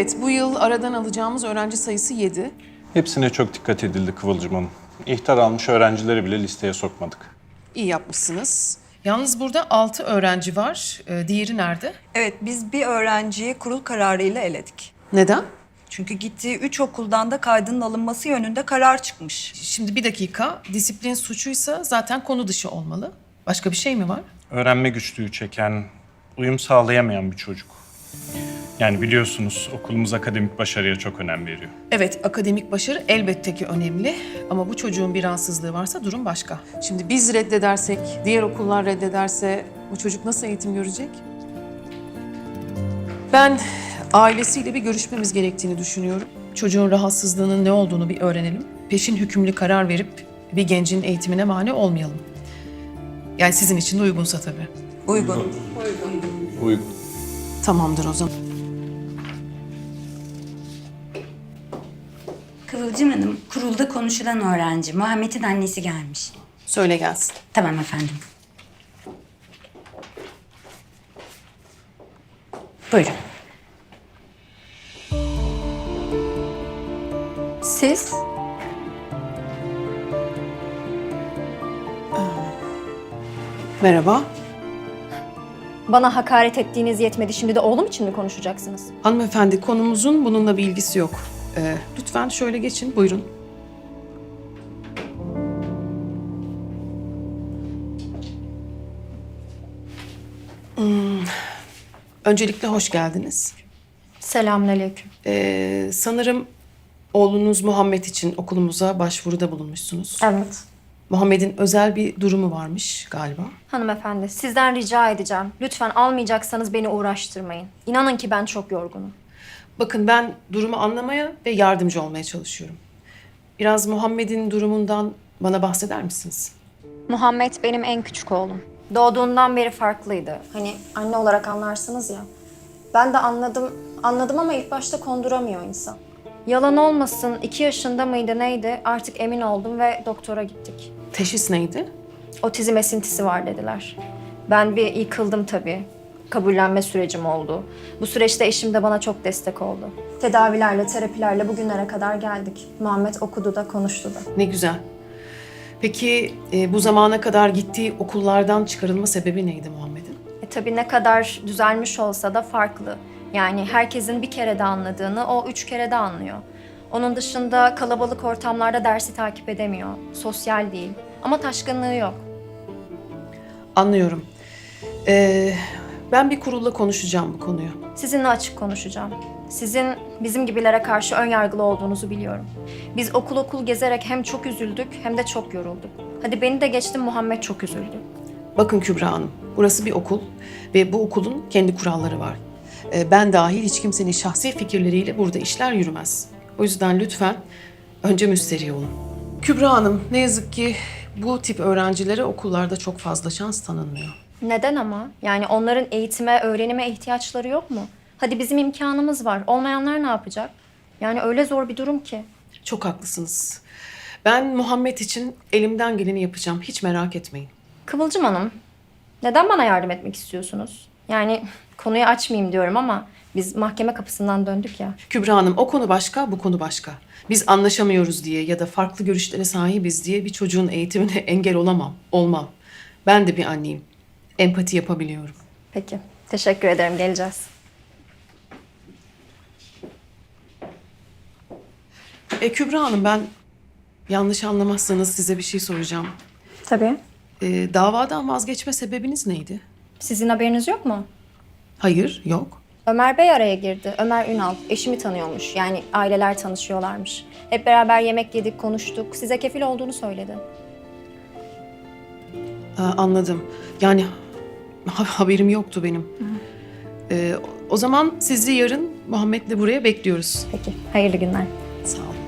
Evet, bu yıl aradan alacağımız öğrenci sayısı 7. Hepsine çok dikkat edildi Kıvılcım Hanım. İhtar almış öğrencileri bile listeye sokmadık. İyi yapmışsınız. Yalnız burada 6 öğrenci var. Ee, diğeri nerede? Evet, biz bir öğrenciyi kurul kararıyla eledik. Neden? Çünkü gittiği üç okuldan da kaydının alınması yönünde karar çıkmış. Şimdi bir dakika. Disiplin suçuysa zaten konu dışı olmalı. Başka bir şey mi var? Öğrenme güçlüğü çeken, uyum sağlayamayan bir çocuk. Yani biliyorsunuz okulumuz akademik başarıya çok önem veriyor. Evet, akademik başarı elbette ki önemli. Ama bu çocuğun bir rahatsızlığı varsa durum başka. Şimdi biz reddedersek, diğer okullar reddederse bu çocuk nasıl eğitim görecek? Ben ailesiyle bir görüşmemiz gerektiğini düşünüyorum. Çocuğun rahatsızlığının ne olduğunu bir öğrenelim. Peşin hükümlü karar verip bir gencin eğitimine mani olmayalım. Yani sizin için de uygunsa tabii. Uygun. Uygun. Tamamdır o zaman. Kıvılcım Hanım, kurulda konuşulan öğrenci. Muhammed'in annesi gelmiş. Söyle gelsin. Tamam efendim. Buyurun. Siz? Merhaba. Bana hakaret ettiğiniz yetmedi. Şimdi de oğlum için mi konuşacaksınız? Hanımefendi konumuzun bununla bir ilgisi yok. Ee, lütfen şöyle geçin, buyurun. Hmm, Öncelikle hoş geldiniz. Selamünaleyküm. Ee, sanırım oğlunuz Muhammed için okulumuza başvuruda bulunmuşsunuz. Evet. Muhammed'in özel bir durumu varmış galiba. Hanımefendi, sizden rica edeceğim. Lütfen almayacaksanız beni uğraştırmayın. İnanın ki ben çok yorgunum. Bakın ben durumu anlamaya ve yardımcı olmaya çalışıyorum. Biraz Muhammed'in durumundan bana bahseder misiniz? Muhammed benim en küçük oğlum. Doğduğundan beri farklıydı. Hani anne olarak anlarsınız ya. Ben de anladım, anladım ama ilk başta konduramıyor insan. Yalan olmasın, iki yaşında mıydı neydi artık emin oldum ve doktora gittik. Teşhis neydi? otizm esintisi var dediler. Ben bir yıkıldım tabii. Kabullenme sürecim oldu. Bu süreçte eşim de bana çok destek oldu. Tedavilerle, terapilerle bugünlere kadar geldik. Muhammed okudu da konuştu da. Ne güzel. Peki e, bu zamana kadar gittiği okullardan çıkarılma sebebi neydi Muhammed'in? E tabii ne kadar düzelmiş olsa da farklı. Yani herkesin bir kere de anladığını o üç kere de anlıyor. Onun dışında kalabalık ortamlarda dersi takip edemiyor. Sosyal değil. Ama taşkınlığı yok. Anlıyorum. Ee, ben bir kurulla konuşacağım bu konuyu. Sizinle açık konuşacağım. Sizin bizim gibilere karşı ön yargılı olduğunuzu biliyorum. Biz okul okul gezerek hem çok üzüldük hem de çok yorulduk. Hadi beni de geçtim Muhammed çok üzüldü. Bakın Kübra Hanım, burası bir okul ve bu okulun kendi kuralları var. Ee, ben dahil hiç kimsenin şahsi fikirleriyle burada işler yürümez. O yüzden lütfen önce müsterih olun. Kübra Hanım, ne yazık ki bu tip öğrencilere okullarda çok fazla şans tanınmıyor. Neden ama? Yani onların eğitime, öğrenime ihtiyaçları yok mu? Hadi bizim imkanımız var. Olmayanlar ne yapacak? Yani öyle zor bir durum ki. Çok haklısınız. Ben Muhammed için elimden geleni yapacağım. Hiç merak etmeyin. Kıvılcım Hanım, neden bana yardım etmek istiyorsunuz? Yani konuyu açmayayım diyorum ama biz mahkeme kapısından döndük ya. Kübra Hanım o konu başka, bu konu başka. Biz anlaşamıyoruz diye ya da farklı görüşlere sahibiz diye bir çocuğun eğitimine engel olamam, olmam. Ben de bir anneyim. Empati yapabiliyorum. Peki, teşekkür ederim. Geleceğiz. E, Kübra Hanım ben yanlış anlamazsanız size bir şey soracağım. Tabii. E, davadan vazgeçme sebebiniz neydi? Sizin haberiniz yok mu? Hayır, yok. Ömer Bey araya girdi. Ömer Ünal eşimi tanıyormuş. Yani aileler tanışıyorlarmış. Hep beraber yemek yedik, konuştuk. Size kefil olduğunu söyledi. Ha, anladım. Yani haberim yoktu benim. E, o zaman sizi yarın Muhammed'le buraya bekliyoruz. Peki, hayırlı günler. Sağ olun.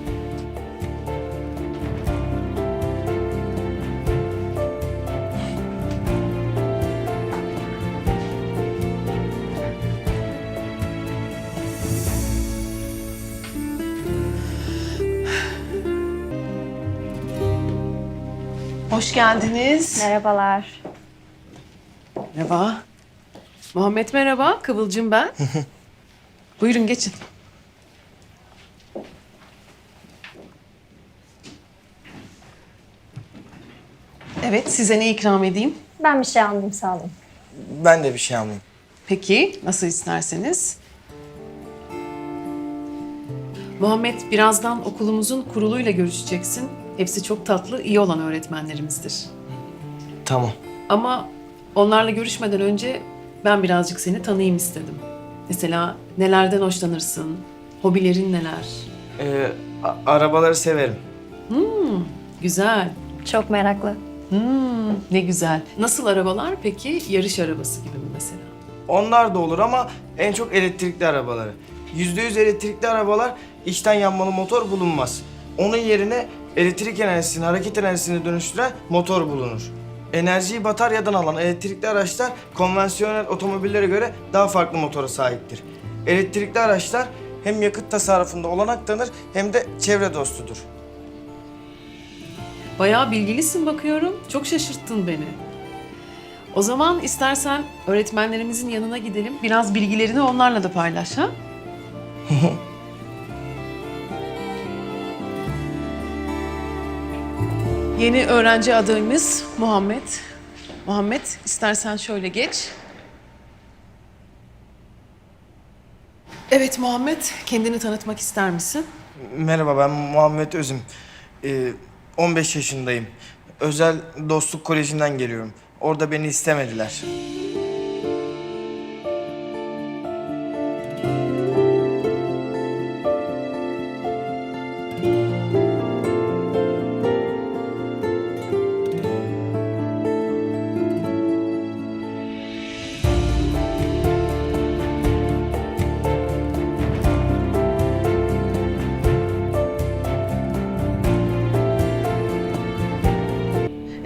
Hoş geldiniz. Merhabalar. Merhaba. Muhammed merhaba, Kıvılcım ben. Buyurun geçin. Evet, size ne ikram edeyim? Ben bir şey aldım sağ olun. Ben de bir şey almayayım. Peki, nasıl isterseniz. Muhammed, birazdan okulumuzun kuruluyla görüşeceksin. Hepsi çok tatlı, iyi olan öğretmenlerimizdir. Tamam. Ama onlarla görüşmeden önce ben birazcık seni tanıyayım istedim. Mesela nelerden hoşlanırsın, hobilerin neler? Ee, arabaları severim. Güzel. Çok meraklı. Hmm, ne güzel. Nasıl arabalar peki? Yarış arabası gibi mi mesela? Onlar da olur ama en çok elektrikli arabaları. Yüzde yüz elektrikli arabalar içten yanmalı motor bulunmaz. Onun yerine elektrik enerjisini hareket enerjisine dönüştüren motor bulunur. Enerjiyi bataryadan alan elektrikli araçlar konvansiyonel otomobillere göre daha farklı motora sahiptir. Elektrikli araçlar hem yakıt tasarrufunda olanak tanır hem de çevre dostudur. Bayağı bilgilisin bakıyorum. Çok şaşırttın beni. O zaman istersen öğretmenlerimizin yanına gidelim. Biraz bilgilerini onlarla da paylaş ha? Yeni öğrenci adayımız Muhammed. Muhammed istersen şöyle geç. Evet Muhammed, kendini tanıtmak ister misin? Merhaba ben Muhammed Özüm. Ee, 15 yaşındayım. Özel Dostluk Koleji'nden geliyorum. Orada beni istemediler.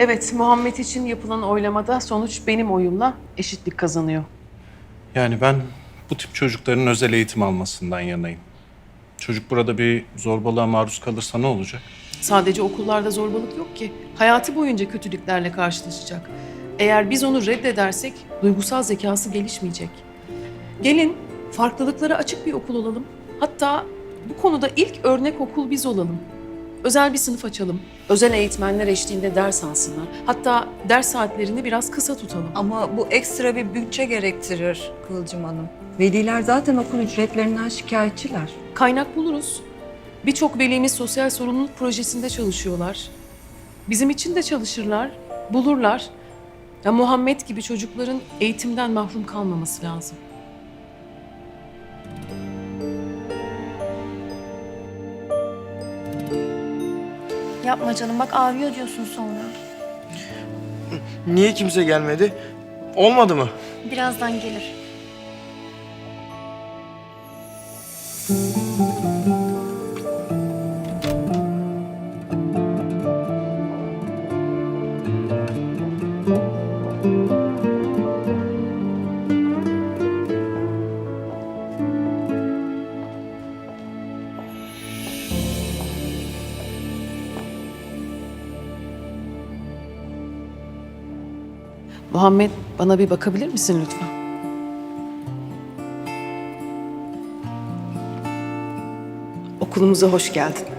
Evet, Muhammed için yapılan oylamada sonuç benim oyumla eşitlik kazanıyor. Yani ben bu tip çocukların özel eğitim almasından yanayım. Çocuk burada bir zorbalığa maruz kalırsa ne olacak? Sadece okullarda zorbalık yok ki. Hayatı boyunca kötülüklerle karşılaşacak. Eğer biz onu reddedersek duygusal zekası gelişmeyecek. Gelin farklılıklara açık bir okul olalım. Hatta bu konuda ilk örnek okul biz olalım. Özel bir sınıf açalım. Özel eğitmenler eşliğinde ders alsınlar. Hatta ders saatlerini biraz kısa tutalım. Ama bu ekstra bir bütçe gerektirir Kıvılcım Hanım. Veliler zaten okul ücretlerinden şikayetçiler. Kaynak buluruz. Birçok velimiz sosyal sorumluluk projesinde çalışıyorlar. Bizim için de çalışırlar, bulurlar. Ya Muhammed gibi çocukların eğitimden mahrum kalmaması lazım. Yapma canım bak ağrıyor diyorsun sonra. Niye kimse gelmedi? Olmadı mı? Birazdan gelir. Muhammed bana bir bakabilir misin lütfen? Okulumuza hoş geldin.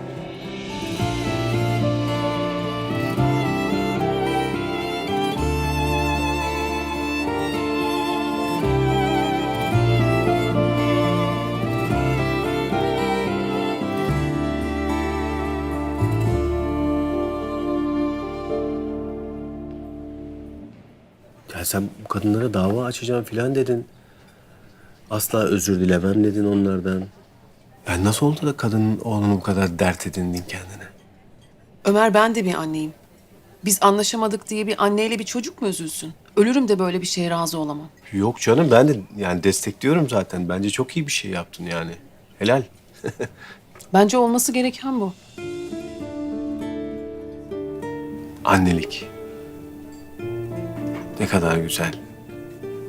Ya sen bu kadınlara dava açacağım filan dedin. Asla özür dilemem dedin onlardan. Ben nasıl oldu da kadının oğlunu bu kadar dert edindin kendine? Ömer ben de bir anneyim. Biz anlaşamadık diye bir anneyle bir çocuk mu üzülsün? Ölürüm de böyle bir şeye razı olamam. Yok canım ben de yani destekliyorum zaten. Bence çok iyi bir şey yaptın yani. Helal. Bence olması gereken bu. Annelik. Ne kadar güzel.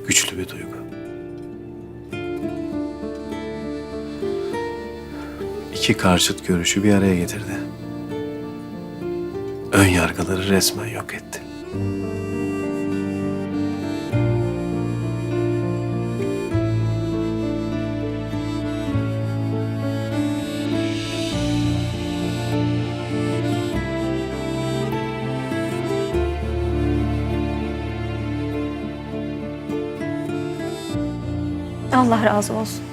Güçlü bir duygu. İki karşıt görüşü bir araya getirdi. Ön yargıları resmen yok etti. Allah razı olsun.